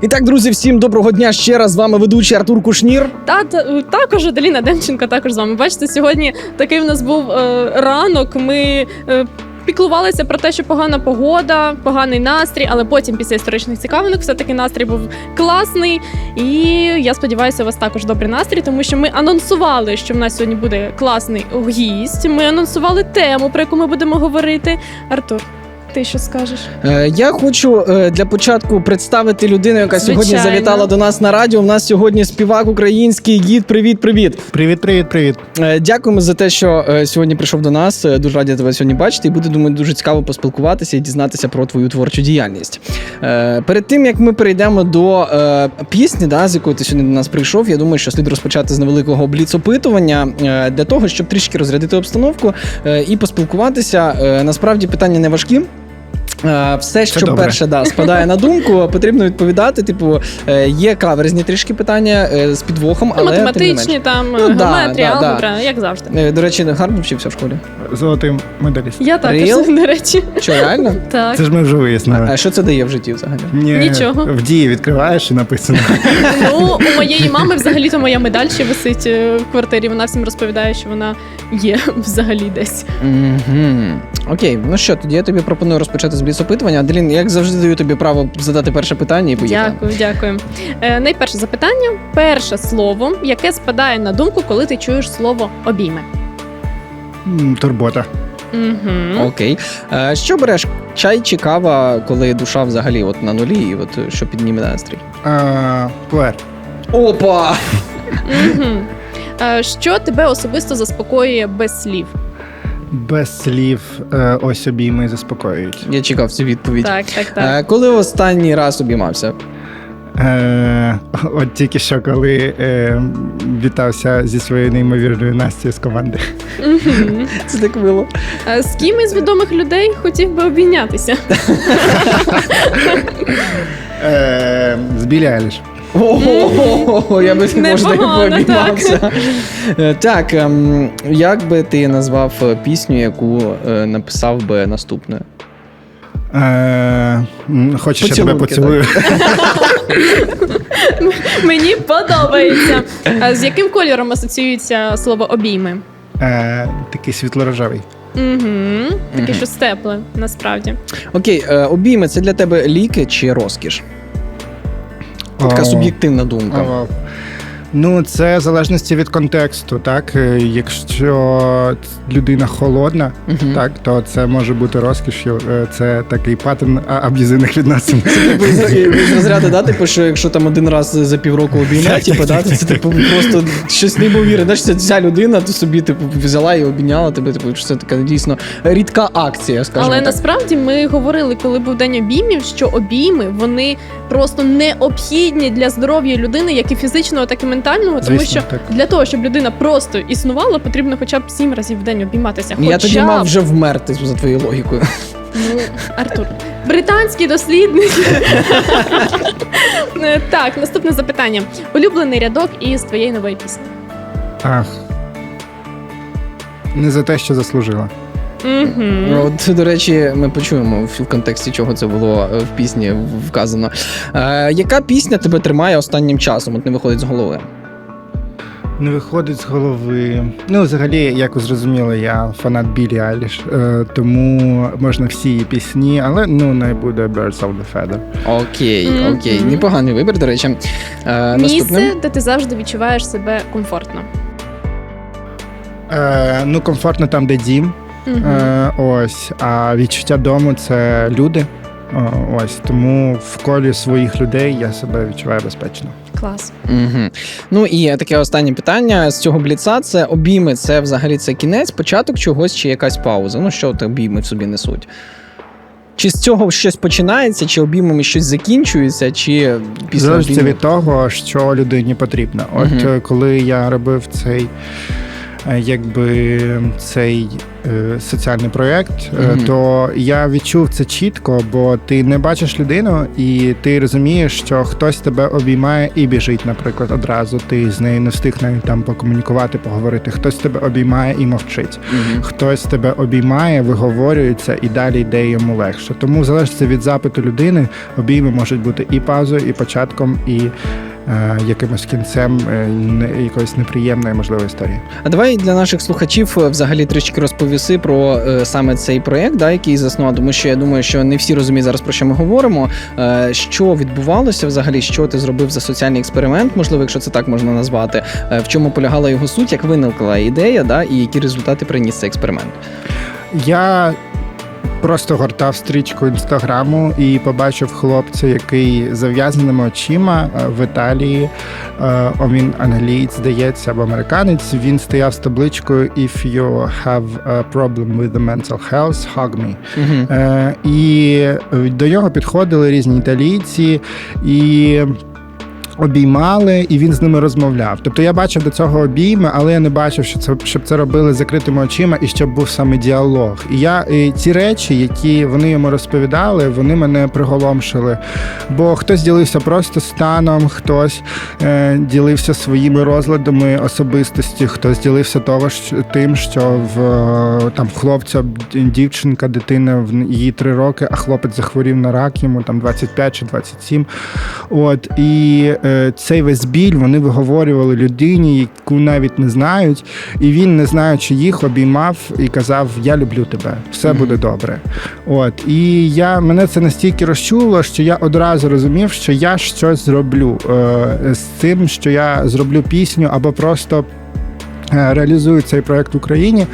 І так, друзі, всім доброго дня ще раз. З вами ведучий Артур Кушнір. Та, та також Аделіна Демченко також з вами. Бачите, сьогодні такий в нас був е, ранок. Ми е, піклувалися про те, що погана погода, поганий настрій, але потім після історичних цікавинок все-таки настрій був класний. І я сподіваюся, у вас також добрий настрій, тому що ми анонсували, що в нас сьогодні буде класний гість. Ми анонсували тему, про яку ми будемо говорити. Артур, ти що скажеш? Е, я хочу е, для початку представити людину, яка сьогодні Звичайно. завітала до нас на радіо. У нас сьогодні співак український гід. Привіт, привіт. Привіт, привіт, привіт. Е, Дякуємо за те, що е, сьогодні прийшов до нас. Е, Дуже раді тебе сьогодні бачити. І буде думаю, дуже цікаво поспілкуватися і дізнатися про твою творчу діяльність. Е, Перед тим як ми перейдемо до е, пісні, да, з якою ти сьогодні до нас прийшов, я думаю, що слід розпочати з невеликого бліц-опитування е, для того, щоб трішки розрядити обстановку е, і поспілкуватися. Е, Насправді питання не важкі. Е, Все, що добре. перше да, спадає на думку, потрібно відповідати. Типу, е, є каверзні трішки питання е, з підвохом, але тим не. Математичні, там Ну, да, геометрія, да, да. як завжди. До речі, гарно вчився в школі. Золотим медаліст. Я також, Real? до речі. Що реально? Так. Це ж ми вже вияснили. А що це дає в житті взагалі? Ні, Нічого. В дії відкриваєш і написано. Ну, у моєї мами взагалі-то моя медаль ще висить в квартирі. Вона всім розповідає, що вона є взагалі десь. Окей, ну що, тоді я тобі пропоную розпочати з бліц-опитування. Аделін, як завжди даю тобі право задати перше питання і поїхати. Дякую, дякую. Е, найперше запитання: перше слово, яке спадає на думку, коли ти чуєш слово обійми. М, Турбота. Угу. Окей. Е, що береш? Чай чи кава, коли душа взагалі от на нулі, і от е, що підніме настрій? А, Пуер. Опа! Угу. Е, що тебе особисто заспокоює без слів? Без слів е, ось обійми заспокоюють. Я чекав цю відповідь. Так, так, так. Е, коли останній раз обіймався? Е, От тільки що коли е, вітався зі своєю неймовірною Настю з команди. Це так мило. Е, З ким із відомих людей хотів би обійнятися? Е, З Білі Айліш. О, я би можна Непогано, пообіймався. Е, Так, ем, як би ти назвав е, пісню, яку е, написав би наступною? Хочеш, я тебе поцілую? Мені подобається. А з яким кольором асоціюється слово обійми? Такий світло-рожевий. Угу. Таке щось тепле, насправді. Окей, обійми це для тебе ліки чи розкіш? Така суб'єктивна думка. Ну, це в залежності від контексту, так? Е, Якщо людина холодна, Мгм. так, то це може бути розкішю. Е, Це такий паттерн аб'юзивних відносин. Типу, з, розряду, да, типу, що якщо там один раз за півроку обійняти, типу, да, це типу просто щось неймовірне. Знаєш, це ця людина, то собі типу взяла і обійняла тебе. Типу, що це така дійсно рідка акція, скажімо Але так. насправді ми говорили, коли був день обіймів, що обійми вони просто необхідні для здоров'я людини, як і фізичного, так і ментального, тому Звісно, що так. для того, щоб людина просто існувала, потрібно хоча б сім разів в день обійматися. Хоча Я тоді б. мав вже вмерти за твоєю логікою. Ну, Артур, британський дослідник. Е, так, наступне запитання. Улюблений рядок із твоєї нової пісні. Ах. Не за те, що заслужила. Угу. От, до речі, ми почуємо в в контексті, чого це було е, в пісні вказано. Е, яка пісня тебе тримає останнім часом? От не виходить з голови? Не виходить з голови. Ну, взагалі, як ви зрозуміли, я фанат Білі Айліш, е, тому можна всі її пісні, але ну не буде Birds of the Feather. Окей, Мгм. окей. Непоганий вибір, до речі. Е. Місце, де ти завжди відчуваєш себе комфортно. Е, ну, комфортно там, де дім. Е, ось, а відчуття дому це люди. Ось тому в колі своїх людей я себе відчуваю безпечно. Клас. Угу. Ну і таке останнє питання з цього бліца: це обійми. Це взагалі це кінець, початок чогось чи якась пауза. Ну що ти обійми в собі несуть? Чи з цього щось починається, чи обіймами щось закінчується, чи після Залежить обіймів? від того, що людині потрібно. От е, коли я робив цей якби цей е, соціальний проєкт, е, Мгм. то я відчув це чітко, бо ти не бачиш людину, і ти розумієш, що хтось тебе обіймає і біжить, наприклад, одразу. Ти з нею не встиг навіть там покомунікувати, поговорити. Хтось тебе обіймає і мовчить. Мгм. Хтось тебе обіймає, виговорюється і далі йде йому легше. Тому залежить від запиту людини, обійми можуть бути і паузою, і початком, і е, якимось кінцем е, якоїсь неприємної можливо історії. А давай для наших слухачів е, взагалі трішки розповіси про е, саме цей проєкт, да, який заснував, тому що я думаю, що не всі розуміють зараз про що ми говоримо. Е, що відбувалося взагалі, що ти зробив за соціальний експеримент, можливо, якщо це так можна назвати, е, в чому полягала його суть, як виникла ідея, да, і які результати приніс цей експеримент. Я просто гортав стрічку інстаграму і побачив хлопця, який зав'язаними очима е, в Італії. Е, о, Він англієць, здається, або американець. Він стояв з табличкою If you have a problem with the mental health, hug me. Е, і до нього підходили різні італійці і. Обіймали, і він з ними розмовляв. Тобто я бачив до цього обійми, але я не бачив, що це щоб це робили закритими очима і щоб був саме діалог. І я і ці речі, які вони йому розповідали, вони мене приголомшили. Бо хтось ділився просто станом, хтось е, ділився своїми розладами особистості, хтось ділився того що, тим, що в е, там хлопця дівчинка, дитина в її три роки, а хлопець захворів на рак, йому там 25 чи 27. От і е, цей весь біль вони виговорювали людині, яку навіть не знають, і він, не знаючи їх, обіймав і казав: Я люблю тебе, все буде добре. От і я мене це настільки розчуло, що я одразу розумів, що я щось зроблю е, з цим, що я зроблю пісню або просто. е, Реалізую цей проект в Україні,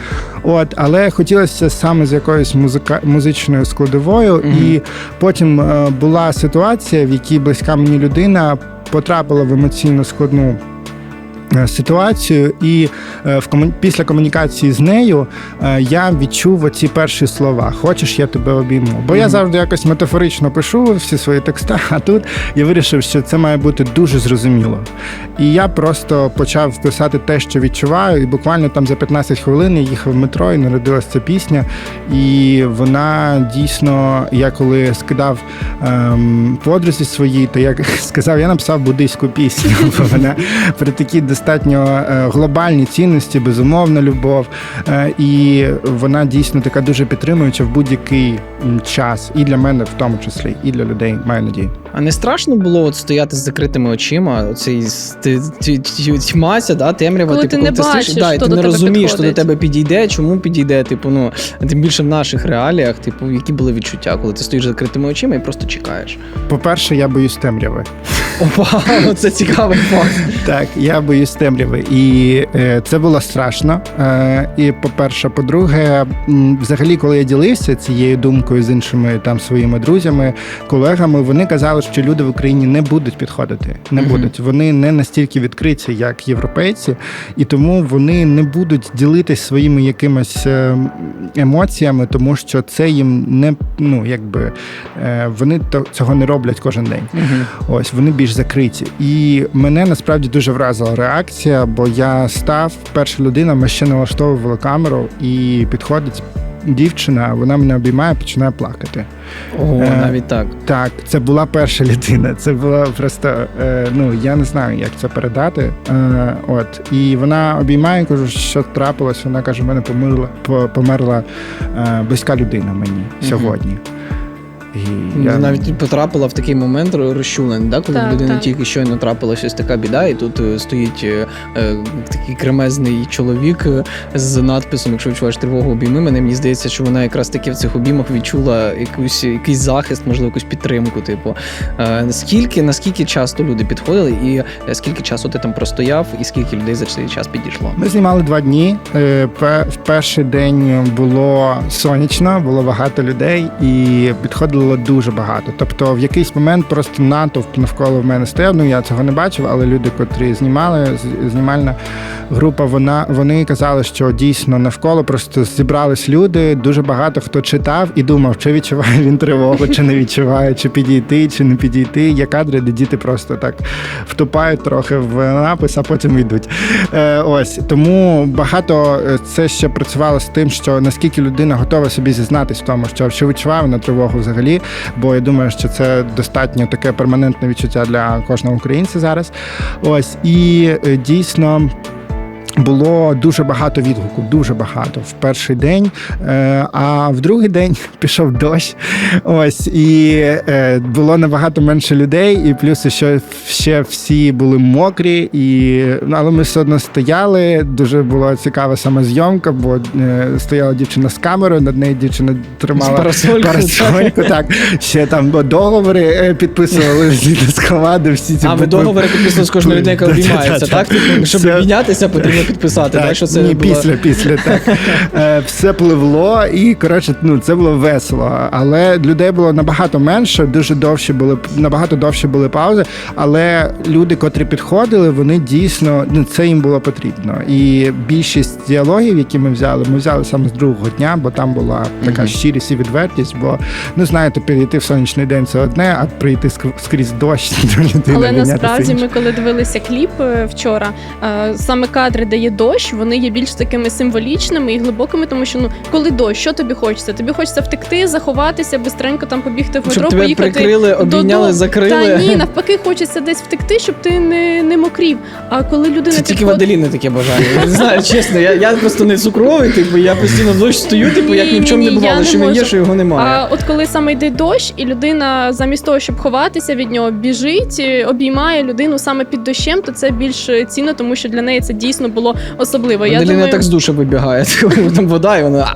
от але хотілося саме з якоюсь музика музичною складовою, Мгм. і потім е, була ситуація, в якій близька мені людина потрапила в емоційно складну. Е, Ситуацію, і е, в кому... після комунікації з нею е, я відчув оці перші слова: Хочеш, я тебе обійму. Бо я завжди якось метафорично пишу всі свої тексти, а тут я вирішив, що це має бути дуже зрозуміло. І я просто почав писати те, що відчуваю, і буквально там за 15 хвилин я їхав в метро і народилася ця пісня. І вона дійсно, я коли скидав ем, подрузі своїй, то я сказав, я написав буддийську пісню. Бо вона про такі достатньо е, глобальні цінності, безумовна любов. Е, і вона дійсно така дуже підтримуюча в будь-який час, і для мене в тому числі, і для людей, маю надію. А не страшно було от стояти з закритими очима, ти- ті- тьмася, да, темрява, Коли типу, ти не стоїш, бачиш, да, і ти не розумієш, хто до тебе підійде, чому підійде, типу, ну тим більше в наших реаліях, типу, які були відчуття, коли ти стоїш з закритими очима і просто чекаєш. По-перше, я боюсь темряви. Опа, це цікавий факт. Так, я боюсь темряви, і е, це було страшно. Е, і по-перше, по-друге, взагалі, коли я ділився цією думкою з іншими там своїми друзями, колегами, вони казали, що люди в Україні не будуть підходити. Не Мгм. будуть. Вони не настільки відкриті, як європейці, і тому вони не будуть ділитись своїми якимись е, емоціями, тому що це їм не ну якби вони цього не роблять кожен день. Ось вони більш закриті. І мене насправді дуже вразила реакція, бо я став перша людина, ми ще налаштовували камеру, і підходить дівчина, вона мене обіймає, починає плакати. Ого, Е, навіть так. Так, це була перша людина. Це було просто е, ну я не знаю, як це передати. Е, от і вона обіймає, кажу, що трапилось. Вона каже, в мене померла по- померла е, близька людина мені сьогодні. І Я... Навіть потрапила в такий момент розчулений, да, коли Так, в людини так. тільки щойно трапилася ось така біда, і тут е, стоїть е, е, такий кремезний чоловік е, з надписом, якщо відчуваєш тривогу, обійми мене. Мені здається, що вона якраз таки в цих обіймах відчула якусь якийсь захист, можливо, якусь підтримку. Типу, е, скільки наскільки часто люди підходили, і скільки часу ти там простояв, і скільки людей за цей час підійшло? Ми знімали два дні. В перший день було сонячно, було багато людей, і підходили було дуже багато. Тобто, в якийсь момент просто натовп навколо в мене стояв. Ну я цього не бачив, але люди, котрі знімали, знімальна група, вона вони казали, що дійсно навколо просто зібрались люди. Дуже багато хто читав і думав, чи відчуває він тривогу, чи не відчуває, чи підійти, чи не підійти. Є кадри, де діти просто так втупають трохи в напис, а потім йдуть. Е, ось тому багато е, це ще працювало з тим, що наскільки людина готова собі зізнатись в тому, що, що відчуває вона тривогу взагалі. Бо я думаю, що це достатньо таке перманентне відчуття для кожного українця зараз. Ось і е, дійсно. Було дуже багато відгуку, дуже багато в перший день. Е, а в другий день пішов дощ. Ось і е, було набагато менше людей, і плюс ще, ще всі були мокрі. І але ми все одно стояли. Дуже була цікава саме зйомка, бо е, стояла дівчина з камерою, над нею дівчина тримала парасольку. Так ще там договори підписували з команди. Всі ці А ви договори підписували з кожною людиною, яка обіймається, так? Щоб обмінятися, потрібно підписати. Так, що це ні, було... після, після так. Е, Все пливло, і коротше, ну це було весело. Але людей було набагато менше, дуже довші були набагато довші були паузи. Але люди, котрі підходили, вони дійсно ну це їм було потрібно. І більшість діалогів, які ми взяли, ми взяли саме з другого дня, бо там була така Мгм. щирість і відвертість. Бо ну знаєте, перейти в сонячний день це одне, а прийти скрізь дощ до людини. Але насправді ми, коли дивилися кліп е, вчора, е, саме кадри, де є дощ, вони є більш такими символічними і глибокими, тому що ну коли дощ, що тобі хочеться? Тобі хочеться втекти, заховатися, бистренько там побігти в Щоб метро, тебе поїхати. прикрили, обійняли, закрили. Та ні, навпаки, хочеться десь втекти, щоб ти не, не мокрів. А коли людина Це тільки в підходить- Аделіни таке бажання. Я не знаю, чесно. Я, я просто не цукровий, типу, я постійно в дощ стою, типу, як ні в чому не бувало, що він є, що його немає. А от коли саме йде дощ, і людина замість того, щоб ховатися від нього, біжить, обіймає людину саме під дощем, то це більш цінно, тому що для неї це дійсно було особливо. Я думаю, так з душа вибігає, коли там вода, і вона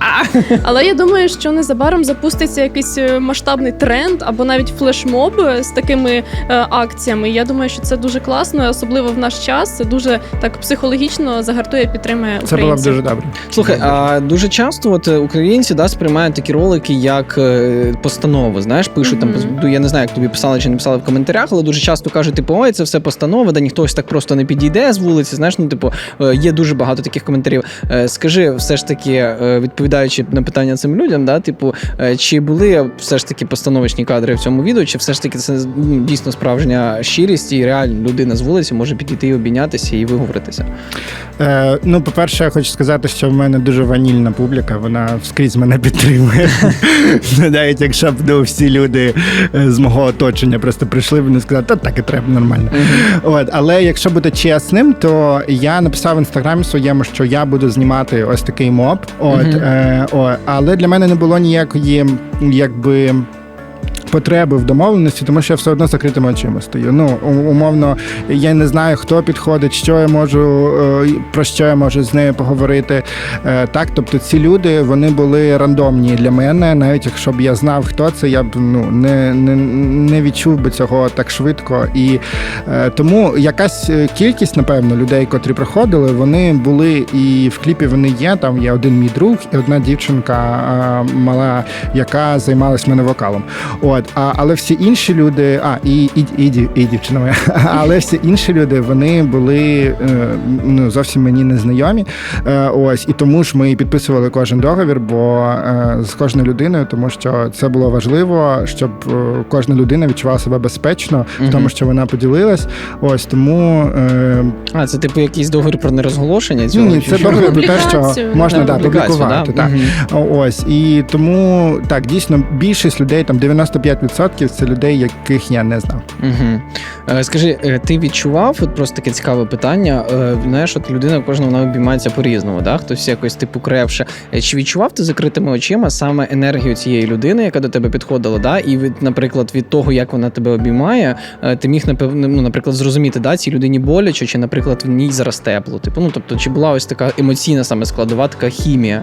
але я думаю, що незабаром запуститься якийсь е, масштабний тренд або навіть флешмоб е, з такими е, акціями. Я думаю, що це дуже класно, особливо в наш час. Це дуже так психологічно загартує, підтримує Це було б дуже добре. Слухай, а дуже часто от е, українці да, сприймають такі ролики як е, постанови. Знаєш, пишуть там, Мгм. ну, я не знаю, як тобі писали чи не писали в коментарях, але дуже часто кажуть, типу, ой, це все постанова, да ніхто ось так просто не підійде з вулиці. Знаєш, ну типу, є дуже багато таких коментарів. Е, Скажи, все ж таки, е, відповідаючи на питання цим людям, да, типу, е, чи були все ж таки постановочні кадри в цьому відео, чи все ж таки це ну, дійсно справжня щирість і реально людина з вулиці може підійти і обійнятися і виговоритися? Е, ну, по-перше, я хочу сказати, що в мене дуже ванільна публіка, вона скрізь мене підтримує. Навіть якщо б ну, всі люди з мого оточення просто прийшли і сказали, та так і треба нормально. От, але якщо бути чесним, то я написав інстаграмі своєму, що я буду знімати ось такий моб. От, Мгм. е, о, але для мене не було ніякої, якби. Потреби в домовленості, тому що я все одно закритими очима стою. Ну умовно, я не знаю, хто підходить, що я можу е, про що я можу з нею поговорити. Е, Так, тобто ці люди вони були рандомні для мене. Навіть якщо б я знав, хто це, я б ну не, не, не відчув би цього так швидко. І е, тому якась кількість, напевно, людей, котрі приходили, вони були і в кліпі вони є. Там є один мій друг і одна дівчинка мала, яка займалась мене вокалом. От, а, але всі інші люди, а і, і, і, і дівчина моя, але всі інші люди вони були е, ну, зовсім мені не знайомі. Е, ось і тому ж ми підписували кожен договір, бо е, з кожною людиною, тому що це було важливо, щоб е, кожна людина відчувала себе безпечно в тому, що вона поділилась. Ось тому е, А, це типу якийсь договір про нерозголошення цього? ні, це договір про те, що можна да, да, публікувати. да? Так. Мгм. Ось і тому так дійсно більшість людей, там 95% це людей, яких я не знав. Угу. Скажи, е, ти відчував, от просто таке цікаве питання. Е, знаєш, от людина кожна вона обіймається по-різному, да? хтось якось типу крепше. Чи відчував ти закритими очима саме енергію цієї людини, яка до тебе підходила? Да? І від, наприклад, від того, як вона тебе обіймає, ти міг напевно, ну, наприклад, зрозуміти, да, цій людині боляче, чи, наприклад, в ній зараз тепло. Типу, ну тобто, чи була ось така емоційна саме складова, така хімія?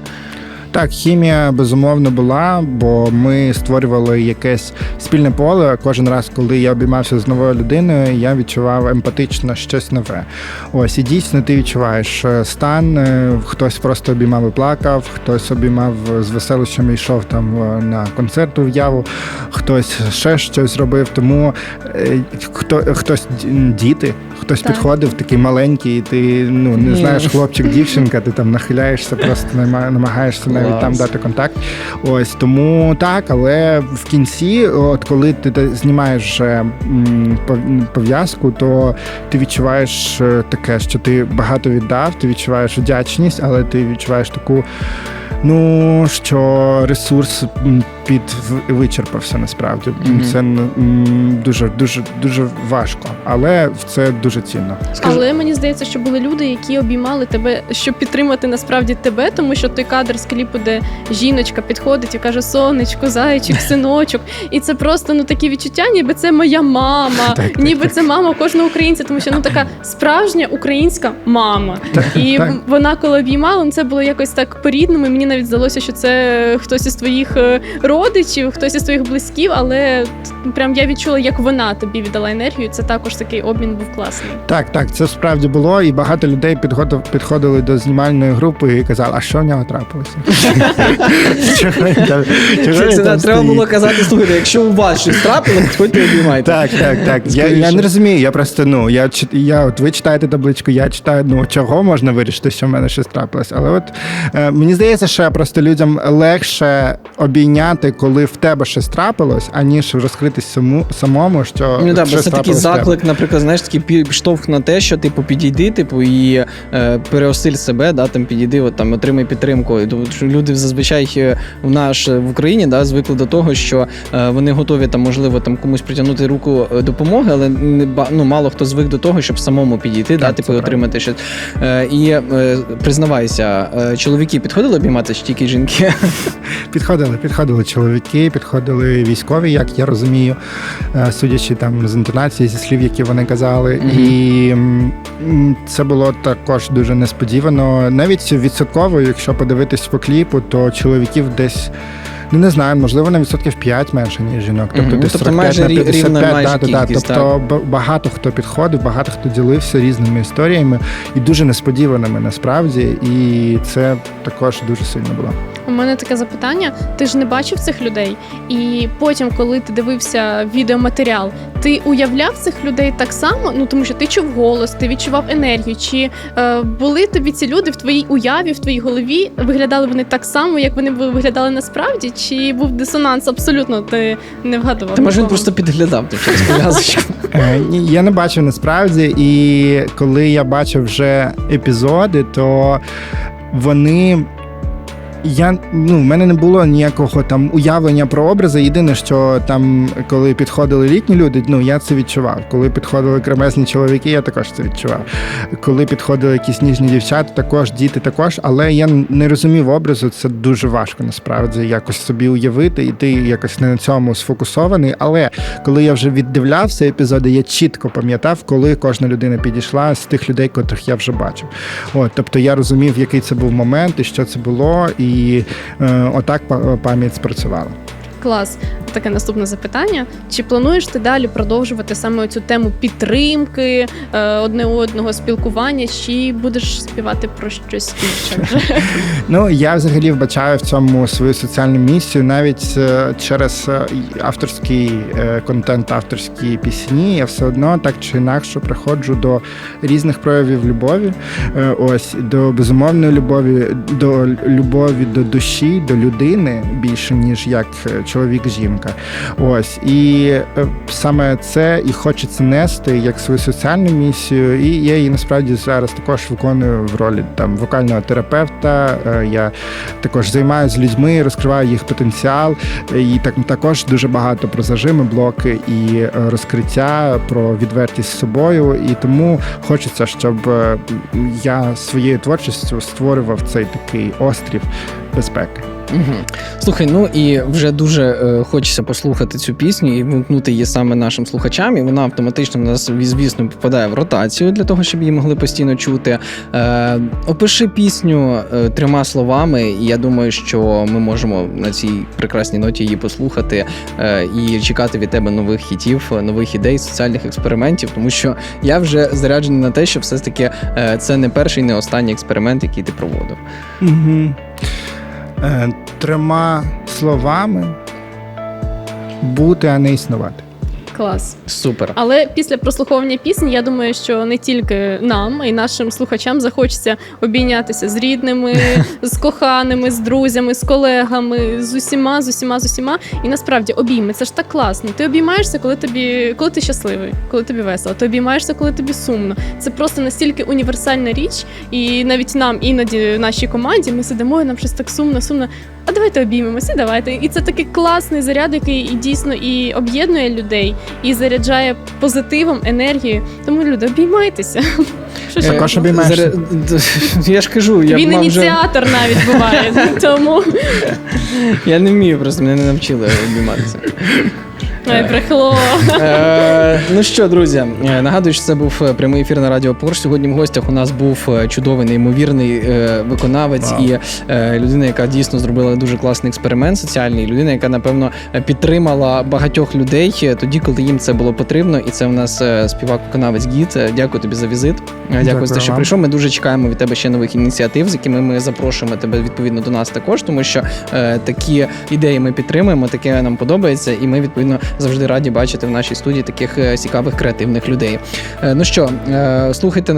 Так, хімія безумовно була, бо ми створювали якесь спільне поле. Кожен раз, коли я обіймався з новою людиною, я відчував емпатично щось нове. Ось і дійсно ти відчуваєш стан. е, Хтось просто обіймав і плакав, хтось обіймав з веселищами, йшов там е, на концерт у яву, хтось ще щось робив. Тому е, хто хтось діти, хтось Так. підходив такий маленький, і ти ну не Ні. знаєш хлопчик, дівчинка, ти там нахиляєшся, просто намагаєшся навіть Клас. там дати контакт. Ось тому так, але в кінці, от коли ти знімаєш пов- пов'язку, то ти відчуваєш е, таке, що ти багато віддав, ти відчуваєш вдячність, але ти відчуваєш таку. Ну що ресурс під вичерпався насправді. Мгм. Це дуже дуже дуже важко, але це дуже цінно. Скажи, Але мені здається, що були люди, які обіймали тебе, щоб підтримати насправді тебе, тому що той кадр з кліпу, де жіночка підходить і каже: сонечко, зайчик, синочок. І це просто ну такі відчуття, ніби це моя мама, Так, ніби так, це мама кожного українця, тому що ну така справжня українська мама. І так. вона, коли обіймала, ну, це було якось так по-рідному. і Мені навіть здалося, що це хтось із твоїх е, родичів, хтось із твоїх близьків, але прям я відчула, як вона тобі віддала енергію. Це також такий обмін був класний. Так, так, це справді було, і багато людей підходив, підходили до знімальної групи і казали, а що в нього трапилося? Треба було казати, слухайте, якщо у вас щось трапило, підходьте і обіймайте. Так, так, так. Я, я не розумію. Я просто ну я я от ви читаєте табличку, я читаю. Ну чого можна вирішити, що в мене щось трапилось. Але от е, мені здається, що просто людям легше обійняти, коли в тебе щось трапилось, аніж розкритись саму самому, що Ну да, щось це такий заклик, наприклад, знаєш, такий пі- штовх на те, що типу підійди, типу, і е, переосиль себе, да, там підійди, от там отримай підтримку. І тому що люди зазвичай е, в наш в Україні да, звикли до того, що е, вони готові там, можливо, там комусь притягнути руку е, допомоги, але не ну, мало хто звик до того, щоб самому підійти, да, типу, отримати щось. Е, і е, признавайся, е, чоловіки підходили обіймати чи тільки жінки? Підходили, підходили чоловіки, підходили військові, як я розумію, е, судячи там з інтонації, зі слів, які вони казали. Мгм. І це було також дуже несподівано. Навіть відсотково, якщо подивитись по кліпу, то чоловіків десь. Ну, не знаю, можливо, на відсотків 5 менше, ніж жінок. Тобто десь Тобто 45 майже на 55, рівна майже да, да, да. кількість, Тобто ба- багато хто підходив, багато хто ділився різними історіями і дуже несподіваними насправді. І це також дуже сильно було. У мене таке запитання: ти ж не бачив цих людей, і потім, коли ти дивився відеоматеріал, ти уявляв цих людей так само? Ну тому що ти чув голос, ти відчував енергію. Чи е, були тобі ці люди в твоїй уяві, в твоїй голові? Виглядали вони так само, як вони виглядали насправді? Чи був дисонанс? Абсолютно ти не вгадував? Та може він просто підглядав ти через пов'язочку. Е, Ні, я не бачив насправді, і коли я бачив вже епізоди, то вони. Я ну в мене не було ніякого там уявлення про образи. Єдине, що там, коли підходили літні люди, ну я це відчував. Коли підходили кремезні чоловіки, я також це відчував. Коли підходили якісь ніжні дівчата, також діти також. Але я не розумів образу. Це дуже важко насправді якось собі уявити, і ти якось не на цьому сфокусований. Але коли я вже віддивлявся епізоди, я чітко пам'ятав, коли кожна людина підійшла з тих людей, котрих я вже бачив. От, тобто я розумів, який це був момент і що це було, і е, отак пам'ять спрацювала. Клас. Таке наступне запитання. Чи плануєш ти далі продовжувати саме цю тему підтримки е, одне одного спілкування, чи будеш співати про щось інше? Ну я взагалі вбачаю в цьому свою соціальну місію навіть е, через е, авторський контент, авторські пісні. Я все одно так чи інакше приходжу до різних проявів любові. Ось до безумовної любові, до любові до душі, до людини більше ніж як чоловік-жінка. Ось і е, саме це і хочеться нести як свою соціальну місію. І я її насправді зараз також виконую в ролі там вокального терапевта. Е, Я також займаюся людьми, розкриваю їх потенціал. І так також дуже багато про зажими, блоки і е, розкриття, про відвертість з собою. І тому хочеться, щоб я своєю творчістю створював цей такий острів безпеки. Угу. Слухай, ну і вже дуже е, хочеться послухати цю пісню і вимкнути її саме нашим слухачам. І вона автоматично в нас, звісно, попадає в ротацію для того, щоб її могли постійно чути. Е, опиши пісню е, трьома словами, і я думаю, що ми можемо на цій прекрасній ноті її послухати е, і чекати від тебе нових хітів, нових ідей, соціальних експериментів, тому що я вже заряджений на те, що все ж таки е, це не перший, не останній експеримент, який ти проводив. Угу. Е, трьома словами бути, а не існувати. Клас. Супер. Але після прослуховування пісні, я думаю, що не тільки нам, а й нашим слухачам захочеться обійнятися з рідними, з коханими, з друзями, з колегами, з усіма, з усіма, з усіма. І насправді обійми це ж так класно. Ти обіймаєшся, коли тобі, коли ти щасливий, коли тобі весело. Ти обіймаєшся, коли тобі сумно. Це просто настільки універсальна річ, і навіть нам іноді в нашій команді ми сидимо і нам щось так сумно, сумно. А давайте обіймемося, давайте. І це такий класний заряд, який і дійсно і об'єднує людей, і заряджає позитивом, енергією. Тому люди, обіймайтеся. Що ж Також можна? обіймаєшся. Заря- Я ж кажу, я Він б мав вже... ініціатор навіть буває. Тому Я не вмію, просто мене не навчили обійматися. Ой, брехло. Е, ну що, друзі, е, нагадую, що це був е, прямий ефір на Радіо Порш. Сьогодні в гостях у нас був е, чудовий, неймовірний е, виконавець Вау. і е, людина, яка дійсно зробила дуже класний експеримент соціальний. Людина, яка напевно е, підтримала багатьох людей е, тоді, коли їм це було потрібно. І це у нас е, співак-виконавець Гіт. Е, Дякую тобі за візит. Е, Дякую, Дякую за те, що вам. прийшов. Ми дуже чекаємо від тебе ще нових ініціатив, з якими ми запрошуємо тебе відповідно до нас також, тому що е, такі ідеї ми підтримуємо, таке нам подобається, і ми відповідно завжди раді бачити в нашій студії таких е, цікавих креативних людей. Е, ну що, е, слухайте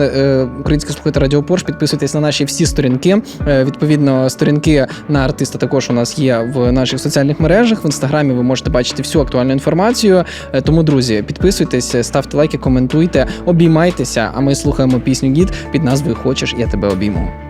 українське слухайте Радіо Порш, підписуйтесь на наші всі сторінки. Відповідно, сторінки на артиста також у нас є в наших соціальних мережах. В інстаграмі ви можете бачити всю актуальну інформацію. Тому, друзі, підписуйтесь, ставте лайки, коментуйте, обіймайтеся. А ми слухаємо пісню Гід під назвою Хочеш, я тебе обійму.